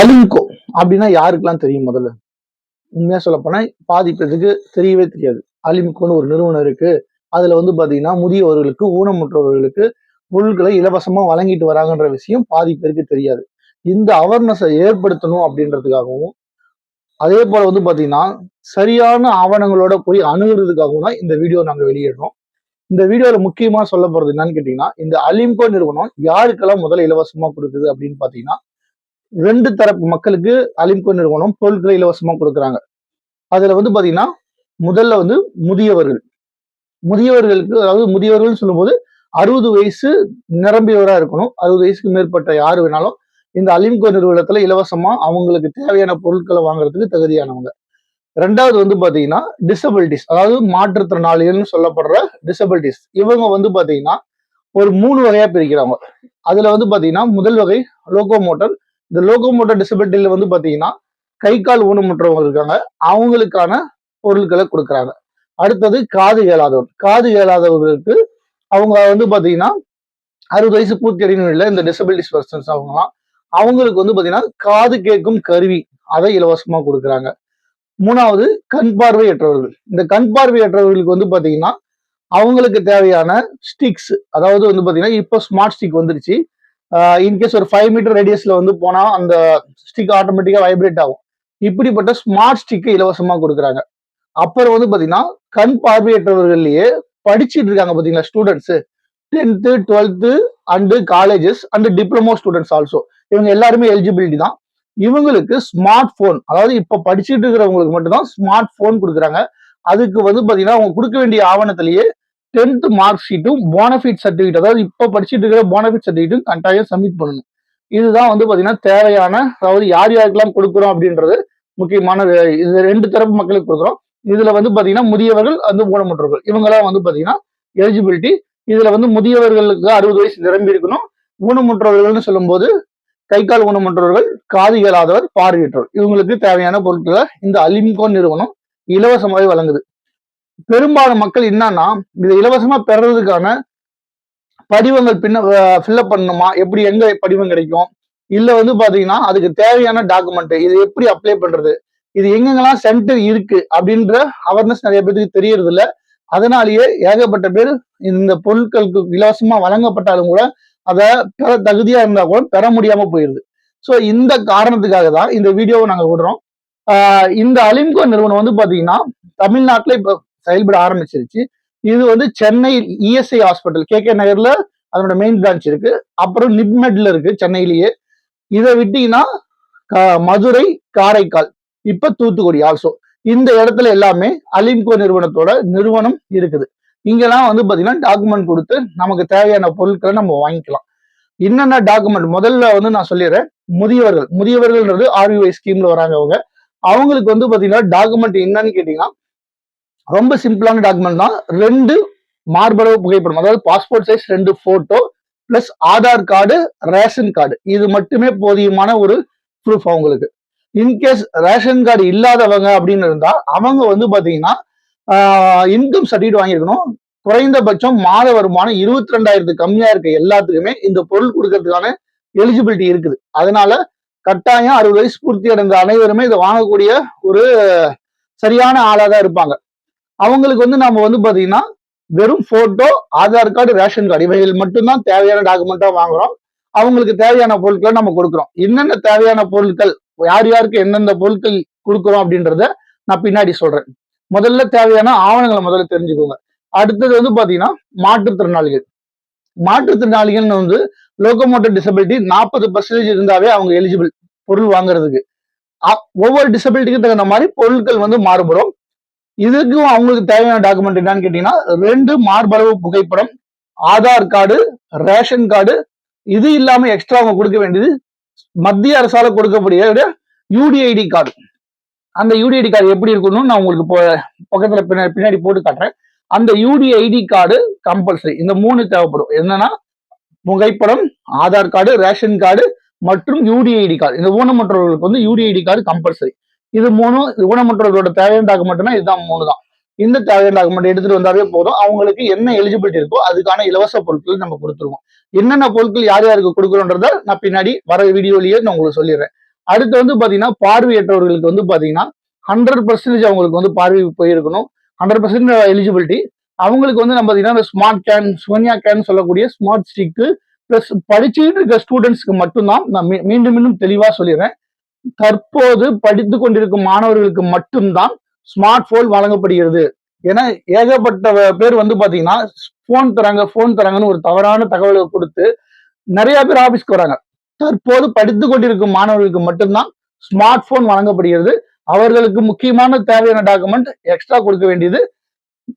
அலிம்கோ அப்படின்னா யாருக்கெல்லாம் தெரியும் முதல்ல? உண்மையா சொல்ல போனா பாதி பேருக்கு தெரியவே தெரியாது. அலிம்கோன்னு ஒரு நிறுவனம் இருக்கு. அதுல வந்து பாத்தீங்கன்னா முதியவர்களுக்கு ஊனமுற்றவர்களுக்கு பொருட்களை இலவசமா வழங்கிட்டு வராங்கன்ற விஷயம் பாதி பேருக்கு தெரியாது. இந்த அவேர்னஸை ஏற்படுத்தணும் அப்படின்றதுக்காகவும் அதே போல வந்து பாத்தீங்கன்னா சரியான ஆவணங்களோட போய் அணுகிறதுக்காகவும் தான் இந்த வீடியோ நாங்க வெளியிடுறோம். இந்த வீடியோல முக்கியமா சொல்ல போறது என்னன்னு கேட்டீங்கன்னா இந்த அலிம்கோ நிறுவனம் யாருக்கெல்லாம் முதல்ல இலவசமா கொடுக்குது அப்படின்னு பாத்தீங்கன்னா ரெண்டு தரப்பு மக்களுக்கு அலிம்கோ நிறுவனம் பொருட்களை இலவசமா கொடுக்குறாங்க. அதுல வந்து பாத்தீங்கன்னா முதல்ல வந்து முதியவர்கள். முதியவர்களுக்கு அதாவது முதியவர்கள் சொல்லும்போது அறுபது வயசு நிரம்பியவரா இருக்கணும். அறுபது வயசுக்கு மேற்பட்ட யாரு வேணாலும் இந்த அலிம்கோ நிறுவனத்துல இலவசமா அவங்களுக்கு தேவையான பொருட்களை வாங்குறதுக்கு தகுதியானவங்க. ரெண்டாவது வந்து பாத்தீங்கன்னா டிசபிலிட்டிஸ் அதாவது மாற்றுத்திறனாளிகள்னு சொல்லப்படுற டிசபிலிட்டிஸ் இவங்க வந்து பாத்தீங்கன்னா ஒரு மூணு வகையா பிரிக்கிறாங்க. அதுல வந்து பாத்தீங்கன்னா முதல் வகை லோகோமோட்டர் இந்த லோகோமோட்டர் டிசபிலிட்டியில் வந்து பார்த்தீங்கன்னா கை கால் ஊனமுற்றவங்க இருக்காங்க. அவங்களுக்கான பொருட்களை கொடுக்குறாங்க. அடுத்தது காது கேளாதவர் காது கேளாதவர்களுக்கு அவங்க வந்து பார்த்தீங்கன்னா அறுபது வயசு பூர்த்தி அடையணும் இல்லை இந்த டிசபிலிட்டிஸ் பர்சன்ஸ் அவங்கலாம் அவங்களுக்கு வந்து பார்த்தீங்கன்னா காது கேட்கும் கருவி அதை இலவசமாக கொடுக்குறாங்க. மூணாவது கண் பார்வையற்றவர்கள். இந்த கண் பார்வையற்றவர்களுக்கு வந்து பார்த்தீங்கன்னா அவங்களுக்கு தேவையான ஸ்டிக்ஸ் அதாவது வந்து பார்த்தீங்கன்னா இப்போ ஸ்மார்ட் ஸ்டிக் வந்துருச்சு. இன்கேஸ் ஒரு ஃபைவ் மீட்டர் ரேடியஸ்ல வந்து போனா அந்த ஸ்டிக் ஆட்டோமேட்டிக்கா வைப்ரேட் ஆகும். இப்படிப்பட்ட ஸ்மார்ட் ஸ்டிக்கை இலவசமா கொடுக்குறாங்க. அப்புறம் வந்து பாத்தீங்கன்னா கண் பார்வையற்றவர்கள்லயே படிச்சுட்டு இருக்காங்க பாத்தீங்களா students tenth twelfth and colleges and diploma students also இவங்க எல்லாருமே எலிஜிபிலிட்டி தான். இவங்களுக்கு ஸ்மார்ட் போன் அதாவது இப்ப படிச்சுட்டு இருக்கிறவங்களுக்கு மட்டும்தான் ஸ்மார்ட் போன் கொடுக்குறாங்க. அதுக்கு வந்து பாத்தீங்கன்னா அவங்க கொடுக்க வேண்டிய ஆவணத்திலேயே tenth mark sheet bonafide certificate அதாவது இப்போ படிச்சுட்டு இருக்கிற போனஃபிட் சர்டிஃபிகேட்டும் கட்டாயம் சப்மிட் பண்ணணும். இதுதான் வந்து பார்த்தீங்கன்னா தேவையான அதாவது யார் யாருக்கெல்லாம் கொடுக்குறோம் அப்படின்றது முக்கியமான இது ரெண்டு தரப்பு மக்களுக்கு கொடுக்குறோம். இதுல வந்து பார்த்தீங்கன்னா முதியவர்கள் வந்து ஊனமுற்றவர்கள் இவங்கெல்லாம் வந்து பார்த்தீங்கன்னா எலிஜிபிலிட்டி இதுல வந்து முதியவர்களுக்கு அறுபது வயசு நிரம்பி இருக்கணும். ஊனமுற்றவர்கள்னு சொல்லும்போது கை கால் ஊனமுற்றவர்கள் காது இயலாதவர் பார்வையற்றவர் இவங்களுக்கு தேவையான பொருட்களை இந்த அலிம்கோ நிறுவனம் இலவசமாகவே வழங்குது. பெரும்பாலும் மக்கள் என்னன்னா இதை இலவசமா பெறதுக்கான படிவங்கள் பின்ன ஃபில்அப் பண்ணணுமா? எப்படி எங்க படிவம் கிடைக்கும்? இல்ல வந்து பாத்தீங்கன்னா அதுக்கு தேவையான டாக்குமெண்ட் இது எப்படி அப்ளை பண்றது? இது எங்கெங்கெல்லாம் சென்டர் இருக்கு? அப்படின்ற அவேர்னஸ் நிறைய பேருக்கு தெரியறது இல்ல அதனாலேயே ஏகப்பட்ட பேர் இந்த பொருட்களுக்கு இலவசமா வழங்கப்பட்டாலும் கூட அதை பெற தகுதியா இருந்தா கூட பெற முடியாம போயிருது. ஸோ இந்த காரணத்துக்காக தான் இந்த வீடியோவை நாங்கள் விடுறோம். ஆஹ் இந்த அலிம்கோ நிறுவனம் வந்து பாத்தீங்கன்னா தமிழ்நாட்டில் இப்போ செயல்பட ஆரம்பிச்சிருச்சு. இது வந்து Chennai ESI hospital K K நகர்ல அதனோட மெயின் பிரான்ச் இருக்கு. அப்புறம் நிப்மெட்ல இருக்கு சென்னையிலேயே. இதை விட்டீங்கன்னா மதுரை காரைக்கால் இப்ப தூத்துக்குடி ஆல்சோ இந்த இடத்துல எல்லாமே அலிம்கோ நிறுவனத்தோட நிறுவனம் இருக்குது. இங்கெல்லாம் வந்து பாத்தீங்கன்னா டாக்குமெண்ட் கொடுத்து நமக்கு தேவையான பொருட்களை நம்ம வாங்கிக்கலாம். என்னென்ன டாக்குமெண்ட் முதல்ல வந்து நான் சொல்லிடுறேன் முதியவர்கள். முதியவர்கள்ன்றது ஆர்பிஐ ஸ்கீம்ல வராங்க அவங்க. அவங்களுக்கு வந்து பாத்தீங்கன்னா டாக்குமெண்ட் என்னன்னு கேட்டீங்கன்னா ரொம்ப சிம்பிளான டாக்குமெண்ட் தான். ரெண்டு மார்பளவு புகைப்படம். அதாவது பாஸ்போர்ட் சைஸ் ரெண்டு photo plus Aadhaar card ration card இது மட்டுமே போதியமான ஒரு ப்ரூஃப் அவங்களுக்கு. இன்கேஸ் ரேஷன் கார்டு இல்லாதவங்க அப்படின்னு இருந்தா அவங்க வந்து பாத்தீங்கன்னா இன்கம் சர்டிஃபிகேட் வாங்கியிருக்கணும். குறைந்தபட்சம் மாத வருமானம் இருபத்தி ரெண்டாயிரத்துக்கு கம்மியா இருக்க எல்லாத்துக்குமே இந்த பொருள் கொடுக்கறதுக்கான எலிஜிபிலிட்டி இருக்குது. அதனால கட்டாயம் அறுபது வயசு பூர்த்தி அடைந்த அனைவருமே இதை வாங்கக்கூடிய ஒரு சரியான ஆளாக தான் இருப்பாங்க. அவங்களுக்கு வந்து நாம வந்து பாத்தீங்கன்னா வெறும் photo Aadhaar card ration card இவைகள் மட்டும்தான் தேவையான டாக்குமெண்டா வாங்குறோம். அவங்களுக்கு தேவையான பொருட்களை நம்ம கொடுக்குறோம். என்னென்ன தேவையான பொருட்கள் யார் யாருக்கு எந்தெந்த பொருட்கள் கொடுக்குறோம் அப்படின்றத நான் பின்னாடி சொல்றேன். முதல்ல தேவையான ஆவணங்களை முதல்ல தெரிஞ்சுக்கோங்க. அடுத்தது வந்து பாத்தீங்கன்னா மாற்றுத்திறனாளிகள் மாற்றுத்திறனாளிகள்னு வந்து லோகோமோட்டர் டிசபிலிட்டி நாற்பது பர்சன்டேஜ் இருந்தாவே அவங்க எலிஜிபிள் பொருள் வாங்குறதுக்கு. ஒவ்வொரு டிசபிலிட்டிக்கு தகுந்த மாதிரி பொருட்கள் வந்து மாறுபடும். இதுக்கும் அவங்களுக்கு தேவையான டாக்குமெண்ட் என்னன்னு கேட்டீங்கன்னா ரெண்டு மார்பளவு புகைப்படம் ஆதார் கார்டு ரேஷன் கார்டு இது இல்லாம எக்ஸ்ட்ரா அவங்க கொடுக்க வேண்டியது மத்திய அரசால கொடுக்கக்கூடிய யூடிஐடி கார்டு அந்த யூடிஐடி கார்டு எப்படி இருக்கணும்னு நான் உங்களுக்கு பக்கத்துல பின்னாடி போட்டு காட்டுறேன். அந்த யூடிஐடி கார்டு கம்பல்சரி இந்த மூணு தேவைப்படும். என்னன்னா புகைப்படம் ஆதார் கார்டு ரேஷன் கார்டு மற்றும் யூடிஐடி கார்டு இந்த ஊனமுற்றவர்களுக்கு வந்து யூடிஐடி கார்டு கம்பல்சரி இது மூணும் ஊனமுற்றவர்களோட பேரண்ட் டாக்குமெண்ட்னா இதுதான் மூணு தான் இந்த தேவையான டாக்குமெண்ட் எடுத்துட்டு வந்தாவே போதும். அவங்களுக்கு என்ன எலிஜிபிலிட்டி இருக்கோ அதுக்கான இலவச பொருட்கள் நம்ம கொடுத்துருவோம். என்னென்ன பொருட்கள் யார் யாருக்கு கொடுக்குறோன்றத நான் பின்னாடி வர வீடியோலயே நான் உங்களுக்கு சொல்லிடுறேன். அடுத்து வந்து பாத்தீங்கன்னா பார்வையற்றவர்களுக்கு வந்து பாத்தீங்கன்னா ஹண்ட்ரட் பர்சன்டேஜ் அவங்களுக்கு வந்து பார்வை போயிருக்கணும். ஹண்ட்ரட் பர்சன்ட் எலிஜிபிலிட்டி அவங்களுக்கு வந்து நம்ம பாத்தீங்கன்னா இந்த ஸ்மார்ட் கேன் சோனியா கேன் சொல்லக்கூடிய ஸ்மார்ட் ஸ்டிக்கு பிளஸ் படிச்சுட்டு இருக்க ஸ்டூடெண்ட்ஸ்க்கு மட்டும்தான் நான் மீ- மீண்டும் மீண்டும் தெளிவா சொல்லிடுறேன். தற்போது படித்து கொண்டிருக்கும் மாணவர்களுக்கு மட்டும்தான் ஸ்மார்ட் போன் வழங்கப்படுகிறது. ஏன்னா ஏகப்பட்ட பேர் வந்து பாத்தீங்கன்னா போன் தராங்க போன் தராங்கன்னு ஒரு தவறான தகவலை கொடுத்து நிறைய பேர் ஆபீஸ்க்கு வராங்க. தற்போது படித்து கொண்டிருக்கும் மாணவர்களுக்கு மட்டும்தான் ஸ்மார்ட் போன் வழங்கப்படுகிறது. அவர்களுக்கு முக்கியமான தேவையான டாக்குமெண்ட் எக்ஸ்ட்ரா கொடுக்க வேண்டியது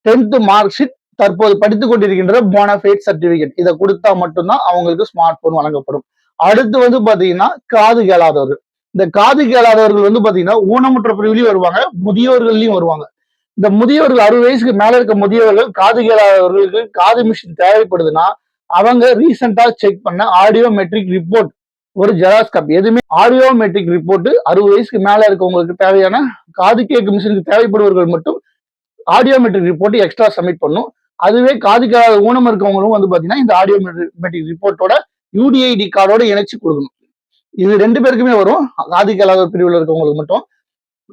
டென்த் மார்க் ஷீட் தற்போது படித்துக் கொண்டிருக்கின்ற போனஃபைட் சர்டிபிகேட் இதை கொடுத்தா மட்டும்தான் அவங்களுக்கு ஸ்மார்ட் போன் வழங்கப்படும். அடுத்து வந்து பாத்தீங்கன்னா காது கேளாதவர்கள். இந்த காது கேளாதவர்கள் வந்து பாத்தீங்கன்னா ஊனமுற்ற பிரிவுலையும் வருவாங்க முதியோர்கள்லயும் வருவாங்க. இந்த முதியோர்கள் அறுபது வயசுக்கு மேல இருக்க முதியவர்கள் காது கேளாதவர்களுக்கு காது மிஷின் தேவைப்படுதுன்னா அவங்க ரீசெண்டா செக் பண்ண ஆடியோ மெட்ரிக் ரிப்போர்ட் ஒரு ஜெராக்ஸ் எதுவுமே ஆடியோ மெட்ரிக் ரிப்போர்ட் அறுபது வயசுக்கு மேல இருக்கவங்களுக்கு தேவையான காது கேட்கும் மிஷினுக்கு தேவைப்படுவவர்கள் மட்டும் audiometric report extra submit பண்ணும். அதுவே காது கேளாத ஊனம் இருக்கவங்களும் வந்து பாத்தீங்கன்னா இந்த ஆடியோ மெட்ரிக் ரிப்போர்ட்டோட யூடிஐடி கார்டோட இணைச்சு கொடுக்கணும். இது ரெண்டு பேருக்குமே வரும். காது கேளாத பிரிவில் இருக்கவங்களுக்கு மட்டும்.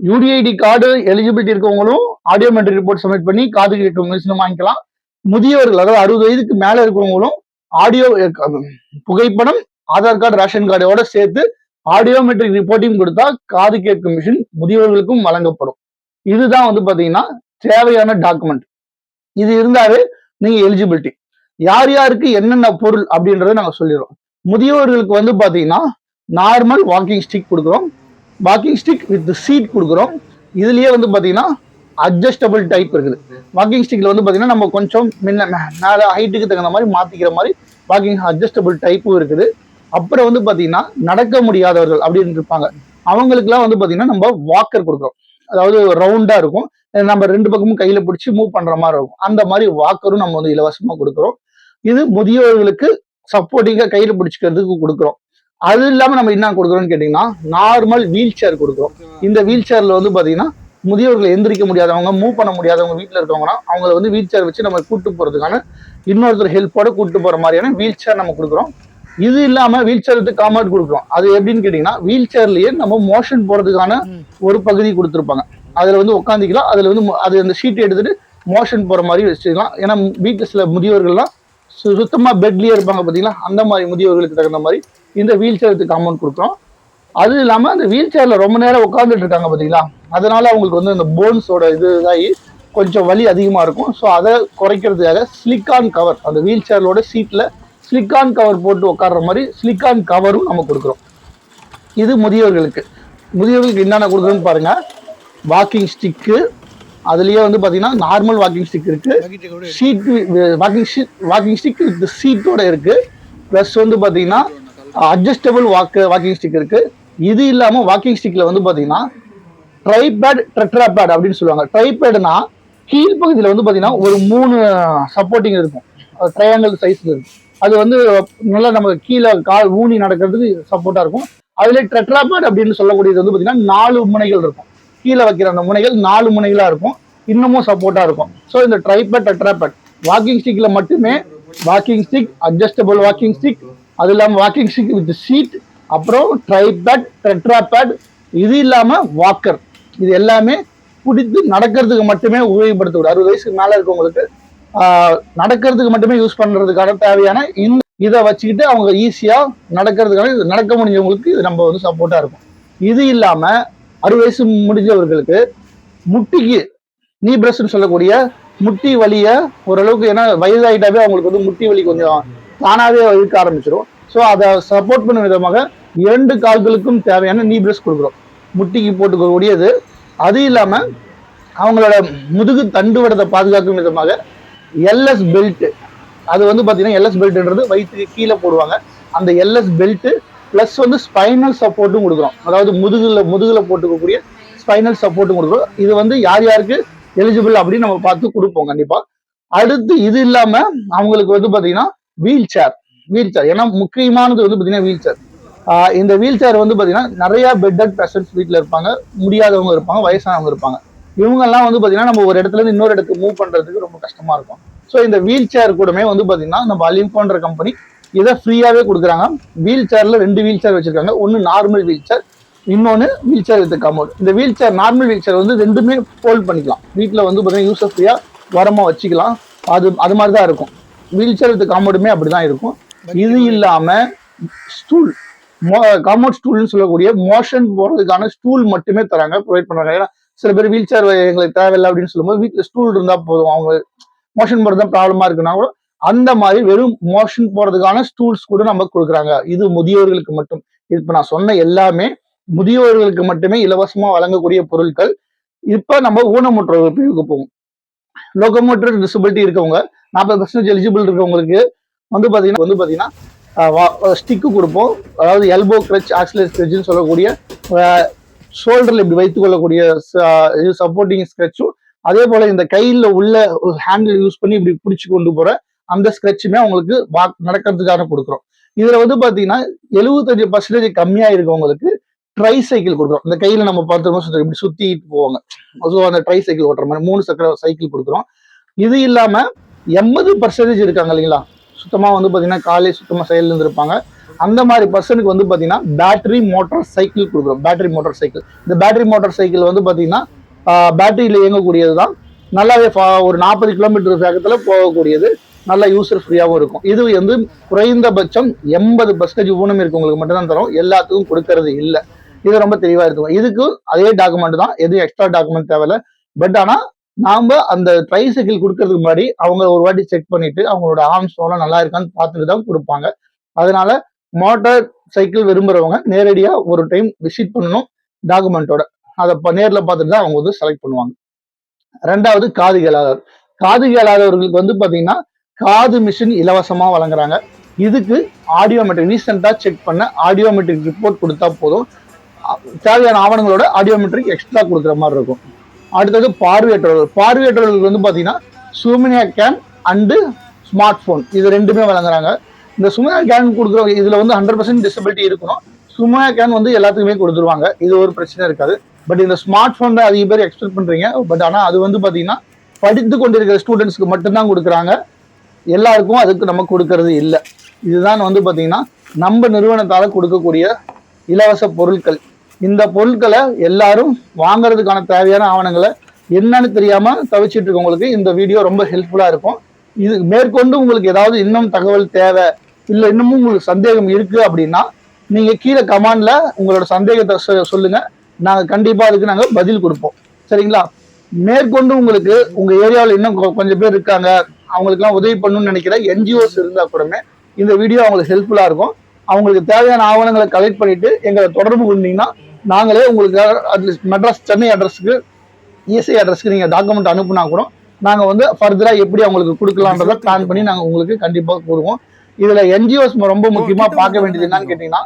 யூடிஐடி கார்டு எலிஜிபிலிட்டி இருக்கவங்களும் ஆடியோ மெட்ரிக் ரிப்போர்ட் சப்மிட் பண்ணி காது கேட்கும் மிஷினும் வாங்கிக்கலாம். முதியவர்கள் அதாவது அறுபது வயதுக்கு மேல இருக்கிறவங்களும் ஆடியோ புகைப்படம் ஆதார் கார்டு ரேஷன் கார்டோட சேர்த்து ஆடியோ மெட்ரிக் ரிப்போர்ட்டையும் கொடுத்தா காது கேட்கும் மிஷின் முதியவர்களுக்கும் வழங்கப்படும். இதுதான் வந்து பாத்தீங்கன்னா தேவையான டாக்குமெண்ட் இது இருந்தாவே நீங்க எலிஜிபிலிட்டி யார் யாருக்கு என்னென்ன பொருள் அப்படின்றத நாங்க சொல்லிடுறோம். முதியோர்களுக்கு வந்து பாத்தீங்கன்னா நார்மல் வாக்கிங் ஸ்டிக் கொடுக்குறோம். வாக்கிங் ஸ்டிக் வித் சீட் கொடுக்குறோம். இதுலயே வந்து பார்த்தீங்கன்னா அட்ஜஸ்டபிள் டைப் இருக்குது. வாக்கிங் ஸ்டிக்கில் வந்து பார்த்தீங்கன்னா நம்ம கொஞ்சம் முன்ன மேலே ஹைட்டுக்கு தகுந்த மாதிரி மாற்றிக்கிற மாதிரி வாக்கிங் அட்ஜஸ்டபிள் டைப்பும் இருக்குது. அப்புறம் வந்து பார்த்தீங்கன்னா நடக்க முடியாதவர்கள் அப்படின்னு இருப்பாங்க. அவங்களுக்குலாம் வந்து பார்த்தீங்கன்னா நம்ம வாக்கர் கொடுக்குறோம். அதாவது ரவுண்டாக இருக்கும். நம்ம ரெண்டு பக்கமும் கையில் பிடிச்சி மூவ் பண்ணுற மாதிரி இருக்கும். அந்த மாதிரி வாக்கரும் நம்ம வந்து இலவசமாக கொடுக்குறோம். இது முதியோர்களுக்கு சப்போர்ட்டிங்காக கையில் பிடிச்சிக்கிறதுக்கு கொடுக்குறோம். அது இல்லாம நம்ம என்ன கொடுக்குறோம்னு கேட்டீங்கன்னா நார்மல் வீல் சேர் கொடுக்குறோம். இந்த வீல் சேர்ல வந்து பாத்தீங்கன்னா முதியோர்கள் எந்திரிக்க முடியாதவங்க மூவ் பண்ண முடியாதவங்க வீட்டில் இருக்கவங்கன்னா அவங்கள வந்து வீல் சேர் வச்சு நம்ம கூட்டு போறதுக்கான இன்னொருத்தர் ஹெல்ப்போட கூட்டு போற மாதிரியான வீல் சேர் நம்ம கொடுக்குறோம். இது இல்லாம வீல் சேருக்கு காமர்ட் கொடுக்குறோம். அது எப்படின்னு கேட்டீங்கன்னா வீல் சேர்லயே நம்ம மோஷன் போறதுக்கான ஒரு பகுதி கொடுத்துருப்பாங்க. அதுல வந்து உட்காந்துக்கலாம் அதுல வந்து அது அந்த ஷீட் எடுத்துட்டு மோஷன் போற மாதிரி வச்சுக்கலாம். ஏன்னா வீட்டுல சில முதியோர்கள்லாம் சு- சுத்தமா பெட்லயே இருப்பாங்க பார்த்தீங்களா அந்த மாதிரி முதியோர்களுக்கு தகுந்த மாதிரி இந்த வீல் சேருக்கு அமௌண்ட் கொடுக்குறோம். அது இல்லாம அந்த வீல் சேர்ல ரொம்ப நேரம் உட்காந்துட்டு இருக்காங்க பாத்தீங்களா? அதனால அவங்களுக்கு வந்து இந்த போன்ஸோட இது இதாகி கொஞ்சம் வலி அதிகமா இருக்கும். ஸோ அதை குறைக்கிறதுக்காக ஸ்லிக்கான் கவர் அந்த வீல் சேரோட சீட்ல ஸ்லிக்கான் கவர் போட்டு உட்கார்ற மாதிரி ஸ்லிக்கான் கவரும் நம்ம கொடுக்குறோம். இது முதியோர்களுக்கு. முதியோர்களுக்கு என்னென்ன கொடுக்குறோன்னு பாருங்க. வாக்கிங் ஸ்டிக்கு அதுலயே வந்து பாத்தீங்கன்னா நார்மல் வாக்கிங் ஸ்டிக் இருக்கு. Seat walking seat walking stick with சீட்டோட இருக்கு. ப்ளஸ் வந்து பாத்தீங்கன்னா அட்ஜஸ்டபிள் வாக்கு வாக்கிங் ஸ்டிக் இருக்கு. இது இல்லாம வாக்கிங் ஸ்டிக்ல வந்து பாத்தீங்கன்னா ட்ரைபேட் ட்ரெட்ராபேட் அப்படின்னு சொல்லுவாங்க. ட்ரைபேட்னா கீழ்ப்பகுதியில் வந்து பாத்தீங்கன்னா ஒரு மூணு சப்போர்ட்டிங் இருக்கும். ட்ரையாங்கிள் சைஸ்ல இருக்கும். அது வந்து நல்லா நம்ம கீழே கால் ஊனி நடக்கிறதுக்கு சப்போர்ட்டா இருக்கும். அதுல ட்ரெட்ராபேட் அப்படின்னு சொல்லக்கூடியது வந்து பாத்தீங்கன்னா நாலு முனைகள் இருக்கும். கீழே வைக்கிற அந்த முனைகள் நாலு முனைகளா இருக்கும். இன்னமும் சப்போர்ட்டா இருக்கும். ஸோ இந்த ட்ரைபேட் அட்ராபேட் வாக்கிங் ஸ்டிக்ல மட்டுமே walking stick adjustable walking stick அது இல்லாம வாக்கிங் ஸ்டிக் வித் சீட் அப்புறம் ட்ரைபேட் ட்ரெட்ராபேட் இது இல்லாம வாக்கர் இது எல்லாமே பிடித்து நடக்கிறதுக்கு மட்டுமே உபயோகப்படுத்தக்கூடாது அறுபது வயசுக்கு மேல இருக்கவங்களுக்கு நடக்கிறதுக்கு மட்டுமே யூஸ் பண்றதுக்கான தேவையான இந்த இதை வச்சுக்கிட்டு அவங்க ஈஸியா நடக்கிறதுக்கான இது நடக்க முடிஞ்சவங்களுக்கு இது நம்ம வந்து சப்போர்ட்டா இருக்கும். இது இல்லாம அறுபது வயசு முடிஞ்சவர்களுக்கு முட்டிக்கு நீ பிரஸ்ன்னு சொல்லக்கூடிய முட்டி வலிய ஓரளவுக்கு ஏன்னா வயதாயிட்டாவே அவங்களுக்கு வந்து முட்டி வலி கொஞ்சம் தானாவே இருக்க ஆரம்பிச்சிடும் ஸோ அதை சப்போர்ட் பண்ணும் விதமாக இரண்டு கால்களுக்கும் தேவையான நீ பிரஸ் கொடுக்குறோம். முட்டிக்கு போட்டுக்கக்கூடியது. அது இல்லாம அவங்களோட முதுகு தண்டுவடத்தை பாதுகாக்கும் விதமாக எல்எஸ் பெல்ட் அது வந்து பார்த்தீங்கன்னா எல்எஸ் பெல்ட்ன்றது வயிற்றுக்கு கீழே போடுவாங்க. அந்த எல்எஸ் பெல்ட் ப்ளஸ் வந்து ஸ்பைனல் சப்போர்ட்டும் கொடுக்குறோம். அதாவது முதுகில் முதுகில் போட்டுக்கக்கூடிய ஸ்பைனல் சப்போர்ட்டும் கொடுக்குறோம். இது வந்து யார் யாருக்கு எலிஜிபிள் அப்படின்னு நம்ம பார்த்து கொடுப்போம் கண்டிப்பாக அடுத்து இது இல்லாம அவங்களுக்கு வந்து பாத்தீங்கன்னா வீல் சேர் வீல் சேர் ஏன்னா முக்கியமானது வந்து பார்த்தீங்கன்னா வீல் சேர் இந்த வீல் சேர் வந்து பாத்தீங்கன்னா நிறைய பெட்டட் பேஷன்ஸ் வீட்டில் இருப்பாங்க. முடியாதவங்க இருப்பாங்க வயசானவங்க இருப்பாங்க. இவங்கெல்லாம் வந்து பார்த்தீங்கன்னா நம்ம ஒரு இடத்துல இருந்து இன்னொரு இடத்துக்கு மூவ் பண்றதுக்கு ரொம்ப கஷ்டமா இருக்கும். ஸோ இந்த வீல் சேர் கூடமே வந்து பாத்தீங்கன்னா நம்ம அலிம்கோன்ற கம்பெனி இதை ஃப்ரீயாவே கொடுக்குறாங்க. வீல் சேர்ல ரெண்டு வீல் சேர் வச்சிருக்காங்க. ஒன்னு நார்மல் வீல் சேர் இன்னொன்னு வீல் சேர் வித் கமோட் இந்த wheelchair normal wheelchair வந்து ரெண்டுமே ஃபோல்ட் பண்ணிக்கலாம். வீட்டில் வந்து பார்த்தீங்கன்னா யூசர் ஃப்ரீயாக வரமா வச்சுக்கலாம். அது அது மாதிரி தான் இருக்கும் வீல் சேர் வித் கமோடுமே அப்படிதான் இருக்கும். இது இல்லாம ஸ்டூல் காமோட் ஸ்டூல்னு சொல்லக்கூடிய மோஷன் போறதுக்கான ஸ்டூல் மட்டுமே தராங்க ப்ரொவைட் பண்றாங்க. ஏன்னா சில பேர் வீல் சேர் எங்களுக்கு தேவையில்லை அப்படின்னு சொல்லும்போது வீட்டில் ஸ்டூல் இருந்தா போதும். அவங்க மோஷன் போறது தான் ப்ராப்ளமா இருக்குன்னா கூட அந்த மாதிரி வெறும் மோஷன் போறதுக்கான ஸ்டூல்ஸ் கூட நம்ம கொடுக்குறாங்க. இது முதியோர்களுக்கு மட்டும். இப்ப நான் சொன்ன எல்லாமே முதியோர்களுக்கு மட்டுமே இலவசமா வழங்கக்கூடிய பொருட்கள். இப்ப நம்ம ஊனமுற்றோர்கள் பிரிவுக்கு போவோம். லோகோமோட்டர் டிசபிலிட்டி இருக்கவங்க நாற்பது பர்சன்டேஜ் எலிஜிபிள் இருக்கவங்களுக்கு வந்து பாத்தீங்கன்னா வந்து பாத்தீங்கன்னா ஸ்டிக்கு கொடுப்போம். அதாவது எல்போ கிரச் ஆக்சிலர் ஸ்க்ரெச்னு சொல்லக்கூடிய ஷோல்டர்ல இப்படி வைத்துக் கொள்ளக்கூடிய சப்போர்ட்டிங் ஸ்க்ரெச்சும் அதே போல இந்த கையில உள்ள ஹேண்டில் யூஸ் பண்ணி இப்படி பிடிச்சு கொண்டு போற அந்த ஸ்க்ரெச்சுமே அவங்களுக்கு நடக்கிறதுக்காக கொடுக்குறோம். இதுல வந்து பாத்தீங்கன்னா எழுபத்தஞ்சு பர்சன்டேஜ் கம்மியா இருக்கவங்களுக்கு ட்ரை சைக்கிள் கொடுக்குறோம். இந்த கையில நம்ம பார்த்தோம்னா சுற்றி இப்படி சுத்திட்டு போவாங்க. ஸோ அந்த ட்ரை சைக்கிள் ஓட்டுற மாதிரி மூணு சக்கர சைக்கிள் கொடுக்குறோம். இது இல்லாம எண்பது பர்சன்டேஜ் இருக்காங்க இல்லைங்களா? சுத்தமா வந்து பாத்தீங்கன்னா காலே சுத்தமா செயல் இருந்திருப்பாங்க. அந்த மாதிரி பர்சனுக்கு வந்து பாத்தீங்கன்னா பேட்டரி மோட்டார் சைக்கிள் கொடுக்குறோம். பேட்டரி மோட்டார் சைக்கிள் இந்த பேட்டரி மோட்டார் சைக்கிள் வந்து பாத்தீங்கன்னா பேட்டரியில இயங்கக்கூடியது தான் நல்லாவே ஒரு நாற்பது கிலோமீட்டர் வேகத்துல போகக்கூடியது. நல்ல யூசர் ஃப்ரீயாகவும் இருக்கும். இது வந்து குறைந்தபட்சம் எண்பது பர்சன்டேஜ் ஊனம் இருக்கவங்களுக்கு மட்டும்தான் தரும். எல்லாத்துக்கும் கொடுக்கறது இல்லை. இது ரொம்ப தெளிவாக இருக்கும். இதுக்கு அதே டாக்குமெண்ட் தான். எதுவும் எக்ஸ்ட்ரா டாக்குமெண்ட் தேவையில்ல. பட் ஆனால் நாம அந்த ட்ரை சைக்கிள் கொடுக்கறதுக்கு முன்னாடி அவங்க ஒரு வாட்டி செக் பண்ணிட்டு அவங்களோட ஆர்ம்ஸ் எல்லாம் நல்லா இருக்கான்னு பார்த்துட்டு தான் கொடுப்பாங்க. அதனால மோட்டார் சைக்கிள் விரும்புறவங்க நேரடியா ஒரு டைம் விசிட் பண்ணணும் டாக்குமெண்ட்டோட அதை ப- பார்த்துட்டு தான் அவங்க வந்து செலக்ட் பண்ணுவாங்க. ரெண்டாவது காது கேளாதவர். காது கேளாதவர்களுக்கு வந்து பாத்தீங்கன்னா காது மிஷின் இலவசமாக வழங்குறாங்க. இதுக்கு ஆடியோமெட்ரிக் ரீசெண்டாக செக் பண்ண ஆடியோமெட்ரிக் ரிப்போர்ட் கொடுத்தா போதும். தேவையான ஆவணங்களோட ஆடியோமெட்ரிக் எக்ஸ்ட்ரா கொடுக்குற மாதிரி இருக்கும். அடுத்தது பார்வையற்றவர்கள். பார்வையற்றவர்களுக்கு வந்து பார்த்தீங்கன்னா சுமினியா கேன் அண்டு ஸ்மார்ட் ஃபோன். இது ரெண்டுமே வழங்குறாங்க. இந்த சுமையா கேன் கொடுக்குற இதில் வந்து ஹண்ட்ரட் பர்சன்ட் டிசபிலிட்டி இருக்கணும். சுமையா கேன் வந்து எல்லாத்துக்குமே கொடுத்துருவாங்க. இது ஒரு பிரச்சனை இருக்காது. பட் இந்த ஸ்மார்ட் போன் அதிக பேர் எக்ஸ்பெக்ட் பண்ணுறீங்க பட் ஆனால் அது வந்து பார்த்தீங்கன்னா படித்து கொண்டிருக்கிற ஸ்டூடெண்ட்ஸ்க்கு மட்டும்தான் கொடுக்குறாங்க. எல்லாருக்கும் அதுக்கு நம்ம கொடுக்கறது இல்லை. இதுதான் வந்து பார்த்தீங்கன்னா நம்ம நிறுவனத்தால் கொடுக்கக்கூடிய இலவச பொருட்கள். இந்த பொருட்களை எல்லாரும் வாங்குறதுக்கான தேவையான ஆவணங்களை என்னன்னு தெரியாமல் தவிச்சிட்டு இருக்கவங்களுக்கு இந்த வீடியோ ரொம்ப ஹெல்ப்ஃபுல்லாக இருக்கும். இது மேற்கொண்டு உங்களுக்கு ஏதாவது இன்னும் தகவல் தேவை இல்லை இன்னமும் உங்களுக்கு சந்தேகம் இருக்குது அப்படின்னா நீங்கள் கீழே கமாண்டில் உங்களோட சந்தேகத்தை சொ- நாங்கள் கண்டிப்பாக அதுக்கு நாங்கள் பதில் கொடுப்போம். சரிங்களா? மேற்கொண்டு உங்களுக்கு உங்கள் ஏரியாவில் இன்னும் கொ- கொஞ்சம் பேர் இருக்காங்க அவங்களுக்குலாம் உதவி பண்ணணும்னு நினைக்கிற என்ஜிஓஸ் இருந்தா கூடமே இந்த வீடியோ அவங்களுக்கு ஹெல்ப்ஃபுல்லா இருக்கும். அவங்களுக்கு தேவையான ஆவணங்களை கலெக்ட் பண்ணிட்டு எங்களை தொடர்பு கொண்டீங்கன்னா நாங்களே உங்களுக்கு அட்லீஸ்ட் மெட்ராஸ் சென்னை அட்ரஸ்க்கு இஎஸ்ஐ அட்ரஸ்க்கு நீங்க டாக்குமெண்ட் அனுப்புனா கூட நாங்க வந்து ஃபர்தரா எப்படி அவங்களுக்கு கொடுக்கலான்றத பிளான் பண்ணி நாங்க உங்களுக்கு கண்டிப்பா கூறுவோம். இதுல என்ஜிஓஸ் ரொம்ப முக்கியமா பார்க்க வேண்டியது என்னன்னு கேட்டீங்கன்னா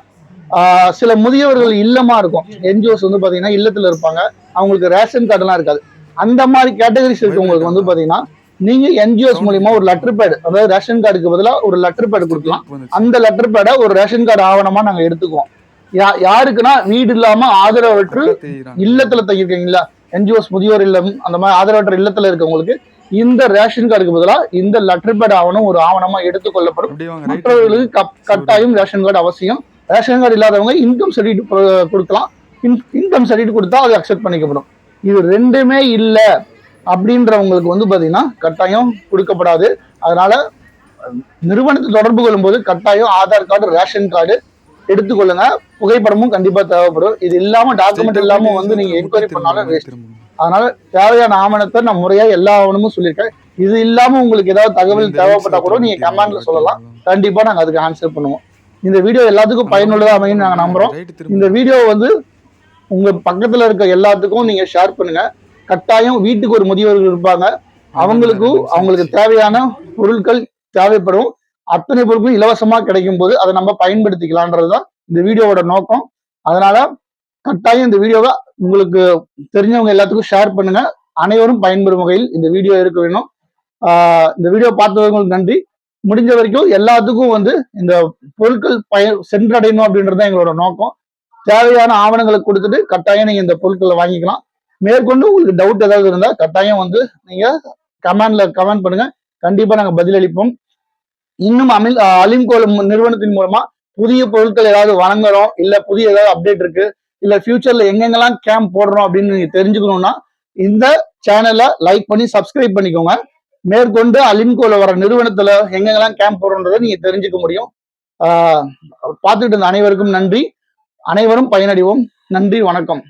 சில முதியவர்கள் இல்லமா இருக்கும். என்ஜிஓஸ் வந்து பாத்தீங்கன்னா இல்லத்துல இருப்பாங்க. அவங்களுக்கு ரேஷன் கார்டுலாம் இருக்காது. அந்த மாதிரி கேட்டகரிஸ் இருக்கவங்களுக்கு வந்து பாத்தீங்கன்னா நீங்க என்ஜிஓஸ் மூலியமா ஒரு லெட்டர் பேட் அதாவது ரேஷன் கார்டுக்கு பதிலா ஒரு லெட்டர் பேட் கொடுக்கலாம். அந்த லெட்டர் பேடை ஒரு ரேஷன் கார்டு ஆவணமா நாங்க எடுத்துக்குவோம். யாருக்குன்னா வீடு இல்லாம ஆதரவற்று இல்லத்துல தங்கியிருக்கீங்களா? என்ஜிஓஸ் முதியோர் இல்லம் அந்த மாதிரி ஆதரவற்ற இல்லத்துல இருக்கவங்களுக்கு இந்த ரேஷன் கார்டுக்கு பதிலா இந்த லெட்டர் பேட் ஆவணம் ஒரு ஆவணமா எடுத்துக்கொள்ளப்படும் மற்றவர்களுக்கு கட்டாயம் ரேஷன் கார்டு அவசியம். ரேஷன் கார்டு இல்லாதவங்க இன்கம் சர்டிஃபிகேட் கொடுக்கலாம். இன்கம் சர்டிஃபிகேட் கொடுத்தா அது அக்செப்ட் பண்ணிக்கப்படும். இது ரெண்டுமே இல்ல. அப்படின்றவங்களுக்கு வந்து பாத்தீங்கன்னா கட்டாயம் கொடுக்கப்படாது. அதனால நிறுவனத்தை தொடர்பு கொள்ளும்போது கட்டாயம் ஆதார் கார்டு ரேஷன் கார்டு எடுத்துக்கொள்ளுங்க. புகைப்படமும் கண்டிப்பா தேவைப்படும். இது இல்லாம டாக்குமெண்ட் இல்லாம வந்து நீங்க என்கொயரி பண்ணாலும் waste. அதனால தேவையான ஆவணத்தை நான் முறையா எல்லா ஆவணமும் சொல்லியிருக்கேன். இது இல்லாம உங்களுக்கு ஏதாவது தகவல் தேவைப்பட்டா கூட நீங்க கமெண்ட்ல சொல்லலாம். கண்டிப்பா நாங்க அதுக்கு ஆன்சர் பண்ணுவோம். இந்த வீடியோ எல்லாத்துக்கும் பயனுள்ளதா அமையும் நாங்க நம்புறோம். இந்த வீடியோ வந்து உங்க பக்கத்துல இருக்க எல்லாத்துக்கும் நீங்க ஷேர் பண்ணுங்க. கட்டாயம் வீட்டுக்கு ஒரு முதியவர்கள் இருப்பாங்க. அவங்களுக்கும் அவங்களுக்கு தேவையான பொருட்கள் தேவைப்படும். அத்தனை பொருட்களும் இலவசமா கிடைக்கும் போது அதை நம்ம பயன்படுத்திக்கலான்றதுதான் இந்த வீடியோவோட நோக்கம். அதனால கட்டாயம் இந்த வீடியோவை உங்களுக்கு தெரிஞ்சவங்க எல்லாத்துக்கும் ஷேர் பண்ணுங்க. அனைவரும் பயன்பெறும் வகையில் இந்த வீடியோ இருக்க வேணும் இந்த வீடியோ பார்த்தவங்களுக்கு நன்றி. முடிஞ்ச வரைக்கும் எல்லாத்துக்கும் வந்து இந்த பொருட்கள் பய சென்றடையணும் அப்படின்றது தான் எங்களோட நோக்கம். தேவையான ஆவணங்களை கொடுத்துட்டு கட்டாயம் நீங்க இந்த பொருட்களை வாங்கிக்கலாம். மேற்கொண்டு உங்களுக்கு டவுட் ஏதாவது இருந்தால் கட்டாயம் வந்து நீங்கள் கமெண்ட்ல கமெண்ட் பண்ணுங்க. கண்டிப்பாக நாங்கள் பதிலளிப்போம் இன்னும் அமில் அலிம்கோல் நிறுவனத்தின் மூலமா புதிய பொருட்கள் ஏதாவது வழங்குறோம் இல்லை புதிய ஏதாவது அப்டேட் இருக்கு இல்லை ஃபியூச்சர்ல எங்கெங்கெல்லாம் கேம்ப் போடுறோம் அப்படின்னு நீங்க தெரிஞ்சுக்கணும்னா இந்த சேனலை லைக் பண்ணி சப்ஸ்கிரைப் பண்ணிக்கோங்க. மேற்கொண்டு அலிம்கோல வர நிறுவனத்துல எங்கெங்கெல்லாம் கேம்ப் போடுறோன்றதை நீங்க தெரிஞ்சுக்க முடியும். பார்த்துட்டு இருந்த அனைவருக்கும் நன்றி. அனைவரும் பயனடைவோம். நன்றி வணக்கம்.